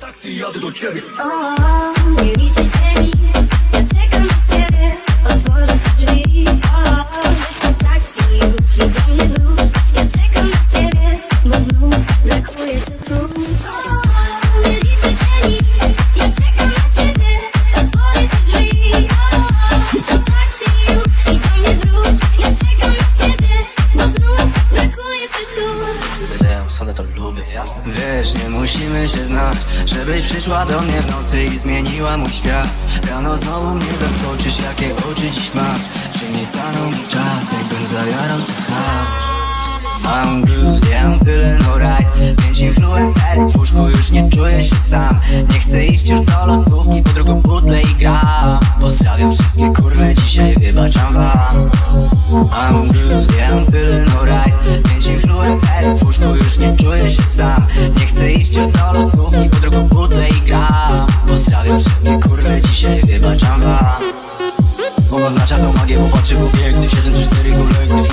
taksi jadę do ciebie. O, nie liczy. Jasne. Wiesz, nie musimy się znać Żebyś przyszła do mnie w nocy i zmieniła mój świat. Rano znowu mnie zaskoczysz, jakie oczy dziś masz. Przy mnie stanął mi czas, jakbym zajarał się hasz I'm good, I'm feeling alright Pięć influencerów w łóżku, już nie czuję się sam. Nie chcę iść już do lodówki, po drugą butlę i gram. Pozdrawiam wszystkie kurwy, dzisiaj wybaczam wam. I'm good, I'm feeling alright już do lodówki, po drugą butlę i gram Pozdrawiam wszystkie kurwy, dzisiaj wybaczam wam. Oznacza tą magię, bo patrzy w obiekty 7 czy 4 kolektyw,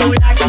Mulaki,